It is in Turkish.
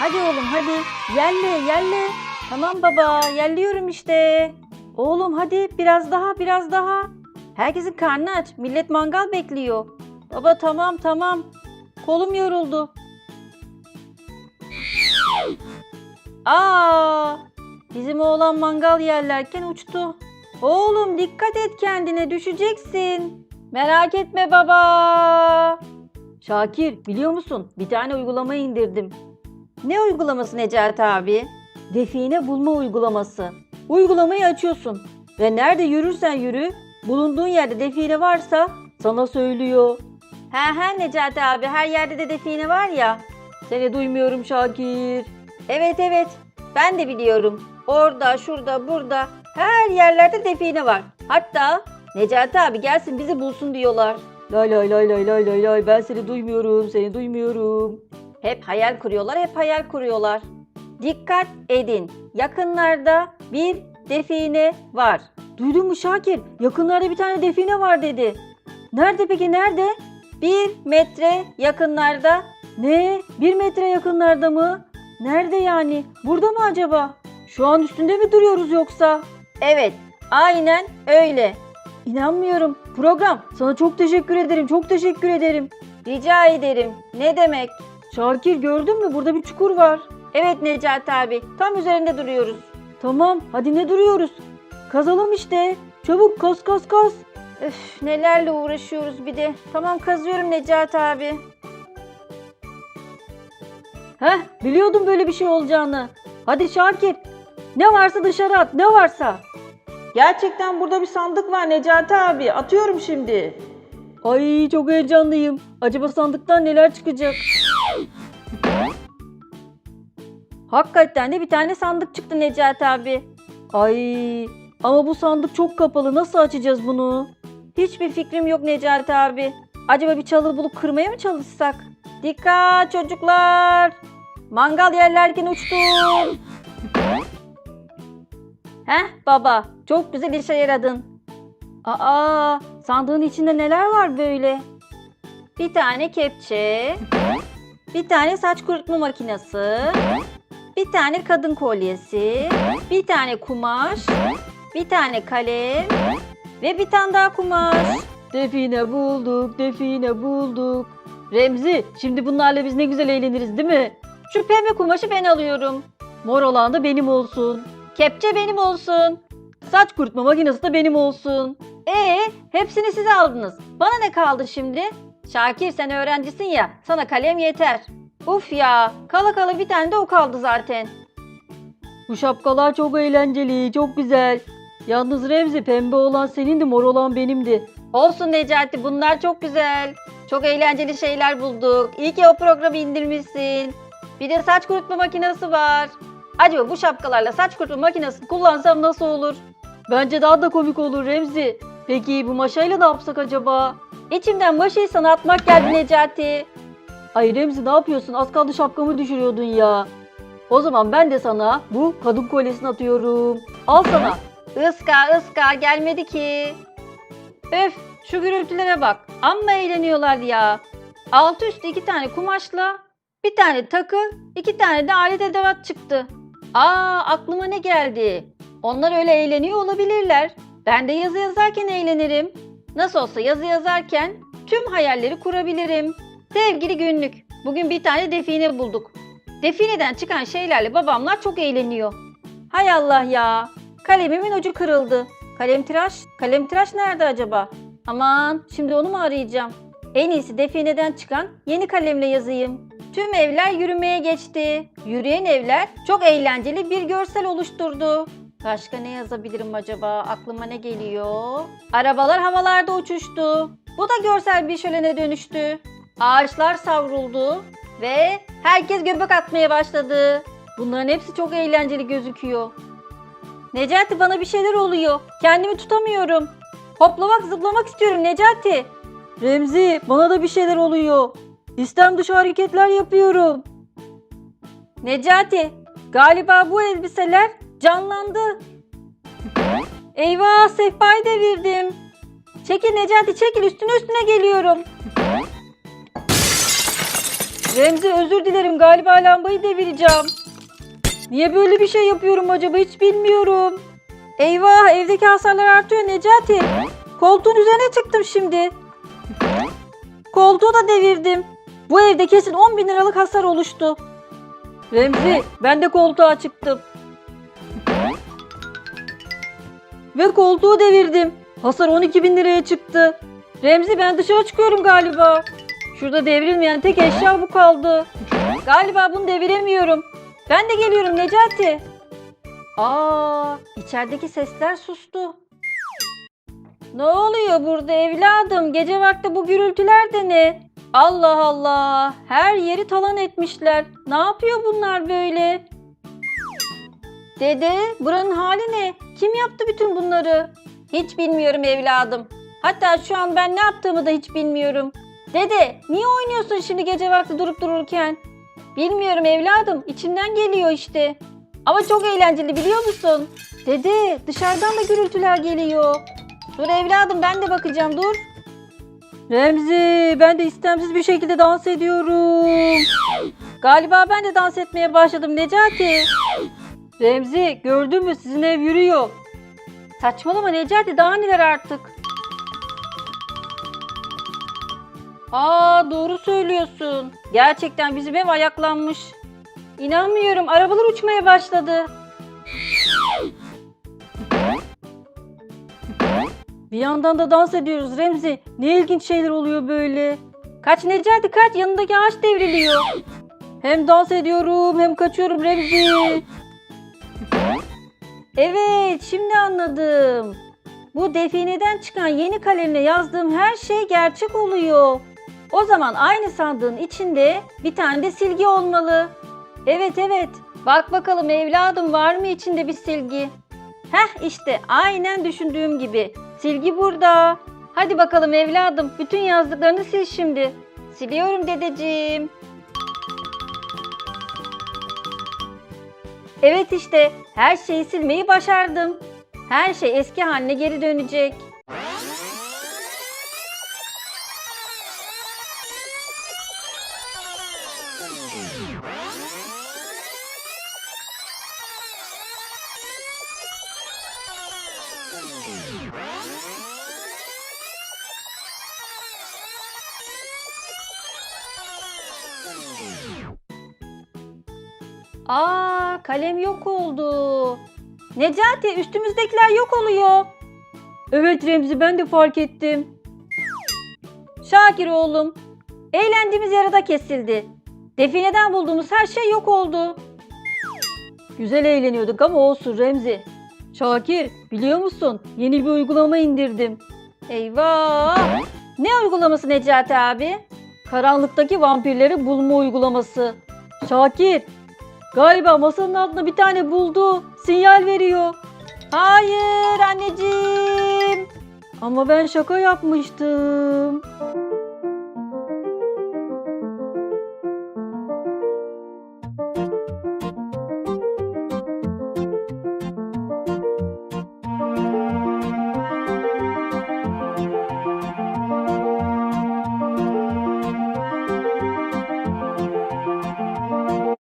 Hadi oğlum hadi. Yelle yelle. Tamam baba yerliyorum işte. Oğlum hadi biraz daha biraz daha. Herkesin karnı aç. Millet mangal bekliyor. Baba tamam tamam. Kolum yoruldu. Aa! Bizim oğlan mangal yerlerken uçtu. Oğlum dikkat et kendine düşeceksin. Merak etme baba. Şakir biliyor musun? Bir tane uygulama indirdim. Ne uygulaması Necati abi? Define bulma uygulaması. Uygulamayı açıyorsun ve nerede yürürsen yürü, bulunduğun yerde define varsa sana söylüyor. He he Necati abi her yerde de define var ya. Seni duymuyorum Şakir. Evet evet ben de biliyorum. Orada, şurada, burada her yerlerde define var. Hatta Necati abi gelsin bizi bulsun diyorlar. Lay lay lay lay lay lay lay ben seni duymuyorum, seni duymuyorum. Hep hayal kuruyorlar, hep hayal kuruyorlar. Dikkat edin. Yakınlarda bir define var. Duydun mu Şakir? Yakınlarda bir tane define var dedi. Nerede peki nerede? Bir metre yakınlarda. Ne? Bir metre yakınlarda mı? Nerede yani? Burada mı acaba? Şu an üstünde mi duruyoruz yoksa? Evet, aynen öyle. İnanmıyorum. Program, sana çok teşekkür ederim, çok teşekkür ederim. Rica ederim. Ne demek? Şakir gördün mü? Burada bir çukur var. Evet Necati abi, tam üzerinde duruyoruz. Tamam, hadi ne duruyoruz? Kazalım işte. Çabuk kaz kaz kaz. Öf, nelerle uğraşıyoruz bir de. Tamam kazıyorum Necati abi. Heh, biliyordum böyle bir şey olacağını. Hadi Şakir, ne varsa dışarı at, ne varsa. Gerçekten burada bir sandık var Necati abi. Atıyorum şimdi. Ay çok heyecanlıyım. Acaba sandıktan neler çıkacak? Hakikaten de bir tane sandık çıktı Necati abi. Ay ama bu sandık çok kapalı. Nasıl açacağız bunu? Hiçbir fikrim yok Necati abi. Acaba bir çalı bulup kırmaya mı çalışsak? Dikkat çocuklar. Mangal yerlerken uçtum. Heh baba çok güzel işe yaradın. Aa sandığın içinde neler var böyle? Bir tane kepçe, bir tane saç kurutma makinesi, bir tane kadın kolyesi, bir tane kumaş, bir tane kalem ve bir tane daha kumaş. Define bulduk, define bulduk. Remzi, şimdi bunlarla biz ne güzel eğleniriz değil mi? Şu pembe kumaşı ben alıyorum. Mor olan da benim olsun. Kepçe benim olsun. Saç kurutma makinesi de benim olsun. Ee, hepsini siz aldınız. Bana ne kaldı şimdi? Şakir sen öğrencisin ya, sana kalem yeter. Uf ya, kala kala bir tane de o kaldı zaten. Bu şapkalar çok eğlenceli, çok güzel. Yalnız Remzi pembe olan senindi, mor olan benimdi. Olsun Necati, bunlar çok güzel. Çok eğlenceli şeyler bulduk. İyi ki o programı indirmişsin. Bir de saç kurutma makinesi var. Acaba bu şapkalarla saç kurutma makinesini kullansam nasıl olur? Bence daha da komik olur Remzi. Peki bu maşayla ne yapsak acaba? İçimden maşayı sana atmak geldi Necati. Ay Remzi ne yapıyorsun? Az kaldı şapkamı düşürüyordun ya. O zaman ben de sana bu kadın kolyesini atıyorum. Al sana. Iska ıska gelmedi ki. Öf şu gürültülere bak. Amma eğleniyorlar ya. Altı üstü iki tane kumaşla bir tane takı, iki tane de alet edevat çıktı. Aa aklıma ne geldi? Onlar öyle eğleniyor olabilirler. Ben de yazı yazarken eğlenirim. Nasıl olsa yazı yazarken tüm hayalleri kurabilirim. Sevgili günlük, bugün bir tane define bulduk. Defineden çıkan şeylerle babamlar çok eğleniyor. Hay Allah ya, kalemimin ucu kırıldı. Kalem tıraş, kalem tıraş nerede acaba? Aman, şimdi onu mu arayacağım? En iyisi defineden çıkan yeni kalemle yazayım. Tüm evler yürümeye geçti. Yürüyen evler çok eğlenceli bir görsel oluşturdu. Başka ne yazabilirim acaba? Aklıma ne geliyor? Arabalar havalarda uçuştu. Bu da görsel bir şölene dönüştü. Ağaçlar savruldu ve herkes göbek atmaya başladı. Bunların hepsi çok eğlenceli gözüküyor. Necati bana bir şeyler oluyor. Kendimi tutamıyorum. Hoplamak zıplamak istiyorum Necati. Remzi bana da bir şeyler oluyor. İstem dışı hareketler yapıyorum. Necati, galiba bu elbiseler canlandı. Eyvah, sehpayı devirdim. Çekil Necati, çekil üstüne üstüne geliyorum. Remzi özür dilerim galiba lambayı devireceğim. Niye böyle bir şey yapıyorum acaba hiç bilmiyorum. Eyvah evdeki hasarlar artıyor Necati. Koltuğun üzerine çıktım şimdi. Koltuğu da devirdim. Bu evde kesin 10 bin liralık hasar oluştu. Remzi ben de koltuğa çıktım. Ve koltuğu devirdim. Hasar 12 bin liraya çıktı. Remzi ben dışarı çıkıyorum galiba. Şurada devrilmeyen tek eşya bu kaldı. Galiba bunu deviremiyorum. Ben de geliyorum Necati. Aa, içerideki sesler sustu. Ne oluyor burada evladım? Gece vakti bu gürültüler de ne? Allah Allah. Her yeri talan etmişler. Ne yapıyor bunlar böyle? Dede, buranın hali ne? Kim yaptı bütün bunları? Hiç bilmiyorum evladım. Hatta şu an ben ne yaptığımı da hiç bilmiyorum. Dede, niye oynuyorsun şimdi gece vakti durup dururken? Bilmiyorum evladım, içimden geliyor işte. Ama çok eğlenceli biliyor musun? Dede, dışarıdan da gürültüler geliyor. Dur evladım ben de bakacağım dur. Remzi, ben de istemsiz bir şekilde dans ediyorum. Galiba ben de dans etmeye başladım Necati. Remzi, gördün mü sizin ev yürüyor. Saçmalama Necati, daha neler artık. Aa doğru söylüyorsun. Gerçekten bizim ev ayaklanmış. İnanmıyorum arabalar uçmaya başladı. Bir yandan da dans ediyoruz Remzi. Ne ilginç şeyler oluyor böyle. Kaç Necati kaç yanındaki ağaç devriliyor. Hem dans ediyorum hem kaçıyorum Remzi. Evet şimdi anladım. Bu defineden çıkan yeni kalemle yazdığım her şey gerçek oluyor. O zaman aynı sandığın içinde bir tane de silgi olmalı. Evet evet. Bak bakalım evladım var mı içinde bir silgi? Heh işte aynen düşündüğüm gibi. Silgi burada. Hadi bakalım evladım bütün yazdıklarını sil şimdi. Siliyorum dedeciğim. Evet işte her şeyi silmeyi başardım. Her şey eski haline geri dönecek. Aa, kalem yok oldu. Necati, üstümüzdekiler yok oluyor. Evet Remzi, ben de fark ettim. Şakir oğlum, eğlendiğimiz yarıda kesildi. Defineden bulduğumuz her şey yok oldu. Güzel eğleniyorduk ama olsun Remzi. Şakir, biliyor musun? Yeni bir uygulama indirdim. Eyvah! Ne uygulaması Necati abi? Karanlıktaki vampirleri bulma uygulaması. Şakir, Galiba masanın altında bir tane buldu. Sinyal veriyor. Hayır anneciğim. Ama ben şaka yapmıştım.